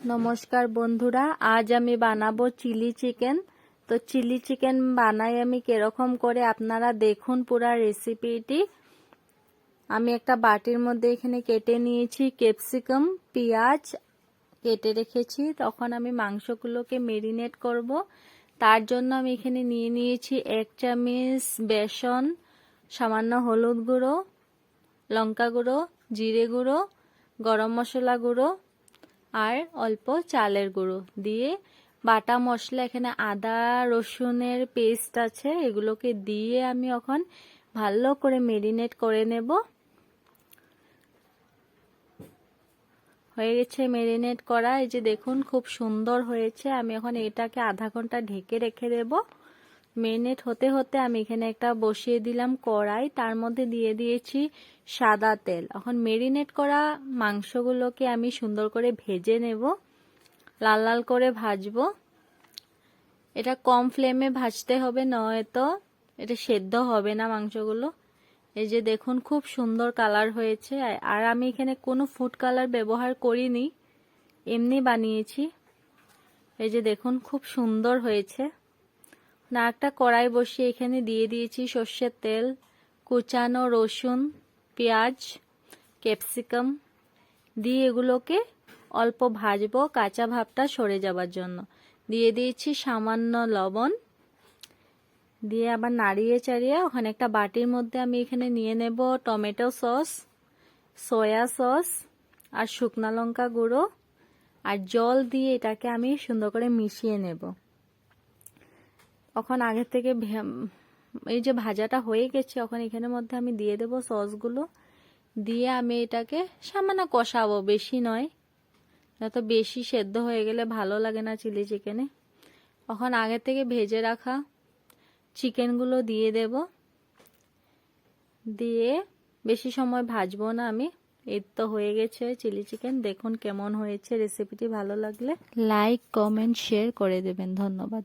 নমস্কার বন্ধুরা, আজ আমি বানাবো চিলি চিকেন। তো চিলি চিকেন বানাই আমি কীরকম করে আপনারা দেখুন পুরা রেসিপিটি। আমি একটা বাটির মধ্যে এখানে কেটে নিয়েছি ক্যাপসিকাম, পেঁয়াজ কেটে রেখেছি। তখন আমি মাংসগুলোকে মেরিনেট করব। তার জন্য আমি এখানে নিয়ে নিয়েছি এক চামচ বেসন, সামান্য হলুদ গুঁড়ো, লঙ্কা গুঁড়ো, জিরে গুঁড়ো, গরম মশলা গুঁড়ো আর অল্প চালের গুঁড়ো দিয়ে বাটা মশলা এখানে আদা, রসুনের পেস্ট আছে, এগুলোকে দিয়ে আমি এখন ভালো করে মেরিনেট করে নেব। হয়ে গেছে মেরিনেট করা, এই যে দেখুন খুব সুন্দর হয়েছে, আমি এখন এটাকে আধা ঘণ্টা ঢেকে রেখে দেব। মেরিনেট হতে হতে আমি এখানে একটা বসিয়ে দিলাম কড়াই, তার মধ্যে দিয়ে দিয়েছি সাদা তেল। এখন মেরিনেট করা মাংসগুলোকে আমি সুন্দর করে ভেজে নেব, লাল লাল করে ভাজব। এটা কম ফ্লেমে ভাজতে হবে, নয়তো এটা সেদ্ধ হবে না মাংসগুলো। এই যে দেখুন, খুব সুন্দর কালার হয়েছে। আর আমি এখানে কোনো ফুড কালার ব্যবহার করিনি, এমনি বানিয়েছি। এই যে দেখুন, খুব সুন্দর হয়েছে। না একটা কড়াই বসিয়ে এখানে দিয়ে দিয়েছি সর্ষের তেল, কুচানো রসুন, পেঁয়াজ, ক্যাপসিকাম। দিয়ে এগুলোকে অল্প ভাজবো, কাঁচা ভাবটা সরে যাবার জন্য। দিয়ে দিয়েছি সামান্য লবণ। দিয়ে আবার নাড়িয়ে চাড়িয়ে ওখানে একটা বাটির মধ্যে আমি এখানে নিয়ে নেব টমেটো সস, সয়া সস আর শুকনা লঙ্কা গুঁড়ো। আর জল দিয়ে এটাকে আমি সুন্দর করে মিশিয়ে নেব। এখন আগের থেকে এই যে ভাজাটা হয়ে গেছে, এখন এখানের মধ্যে আমি দিয়ে দেব সসগুলো। দিয়ে আমি এটাকে সামান্য কষাবো, বেশি নয়। যত বেশি সেদ্ধ হয়ে গেলে ভালো লাগে না চিলি চিকেনে। এখন আগে থেকে ভেজে রাখা চিকেনগুলো দিয়ে দেব। দিয়ে বেশি সময় ভাজবো না আমি। এর তো হয়ে গেছে চিলি চিকেন। দেখুন কেমন হয়েছে রেসিপিটি ভালো লাগলে। লাইক, কমেন্ট, শেয়ার করে দেবেন। ধন্যবাদ।